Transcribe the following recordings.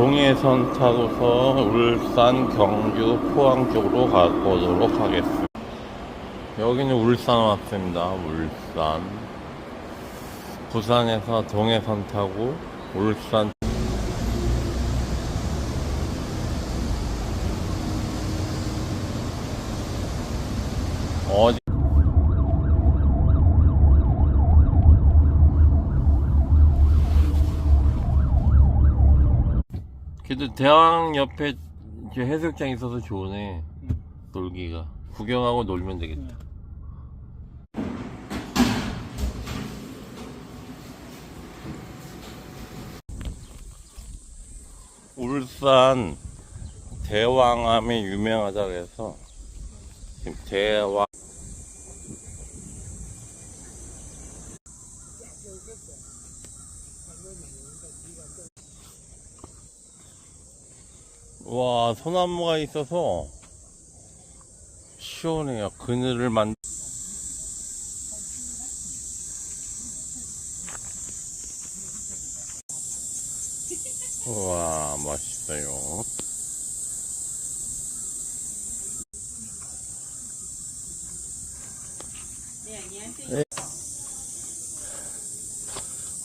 동해선 타고서 울산, 경주, 포항 쪽으로 가보도록 하겠습니다. 여기는 울산 왔습니다. 울산. 부산에서 동해선 타고 울산 어디 그래도 대왕 옆에 이제 해수욕장 있어서 좋네. 놀기가. 구경하고 놀면 되겠다. 울산 대왕암이 유명하다 그래서 지금 대왕 와 소나무가 있어서 시원해요. 그늘을 만 우와 맛있어요.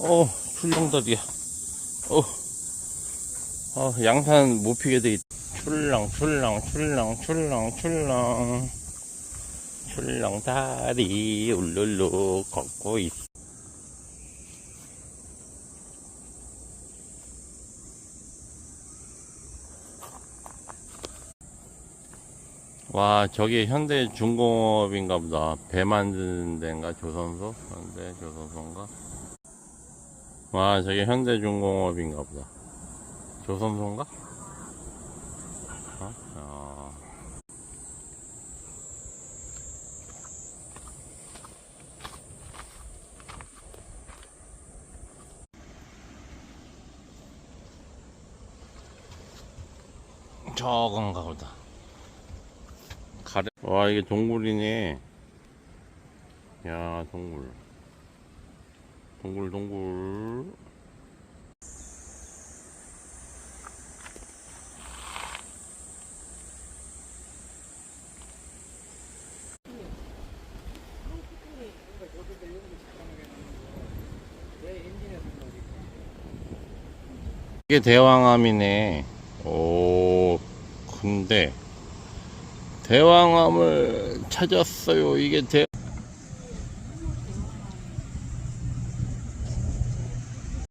어 출렁다리야. 어, 어 양산 못 피게 돼 있. 출렁 출렁 출렁 출렁 출렁 출렁 다리 울룰루 걷고 있. 와 저기 현대 중공업인가 보다 배 만드는 데인가 조선소 현대 조선소인가 와 저기 현대 중공업인가 보다 조선소인가? 어? 어. 저건가 보다 가래. 와 이게 동굴이네. 야 동굴. 동굴 동굴 이게 대왕암이네. 오 근데 대왕암을 찾았어요. 이게 대